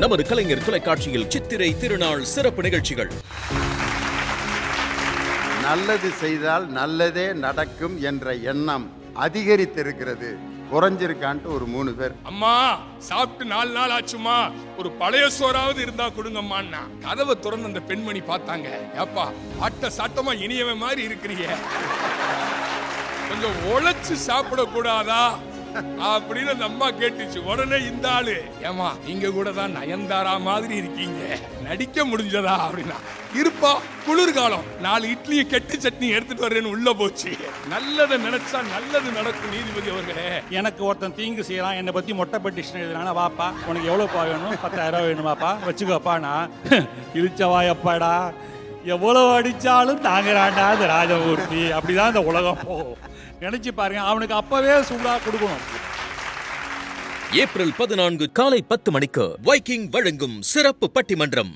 நமது கலைஞர் தொலைக்காட்சியில் சித்திரை திருநாள் சிறப்பு நிகழ்ச்சிகள். நல்லது செய்தால் நல்லதே நடக்கும் என்ற எண்ணம் அதிகரித்திருக்கிறது. குறைஞ்சிருக்கான்ட்டு ஒரு மூணு பேர். அம்மா சாப்பிட்டு நாலு நாள் ஆச்சுமா? ஒரு பழைய சோறாவது இருந்தா கொடுங்கம்மான்னா. கதவை திறந்து அந்த பெண்மணி பார்த்தாங்க. ஏப்பா ஆட்ட சாட்டமா இனியவன் மாதிரி இருக்கிறீங்க கொஞ்சம் உழைச்சு சாப்பிட கூடாதா அப்படின்னு அந்த அம்மா கேட்டுச்சு. உடனே இந்த ஆளு ஏமா நீங்க கூட தான் நயன்தாரா மாதிரி இருக்கீங்க. நடிக்க முடிஞ்சதா? அப்படின்னா இருப்பா குளிர்காலம். நாலு இட்லியை கெட்டு சட்னி எடுத்துட்டு வரேன்னு உள்ள போச்சு. நல்லதை நினைச்சா நல்லது நடக்கும் நீதிபதி அவர்களே. எனக்கு ஒருத்தன் தீங்கு செய்யறான் என்னை பத்தி மொட்டை பெட்டிஷன் எழுதுனா வாப்பா உனக்கு எவ்வளவு வேணும்? பத்தாயிரம் ரூபாய் வேணுமாப்பா? வச்சுக்கோப்பா நான் இழிச்சவாயப்பாடா எவ்வளவு அடிச்சாலும் தாங்குறான்டா அந்த ராஜமூர்த்தி. அப்படிதான் இந்த உலகம் போகும். நினைச்சு பாருங்க அவனுக்கு அப்பவே சூடா கொடுக்கணும். ஏப்ரல் பதினான்கு காலை பத்து மணிக்கு வைக்கிங் வழங்கும் சிறப்பு பட்டிமன்றம்.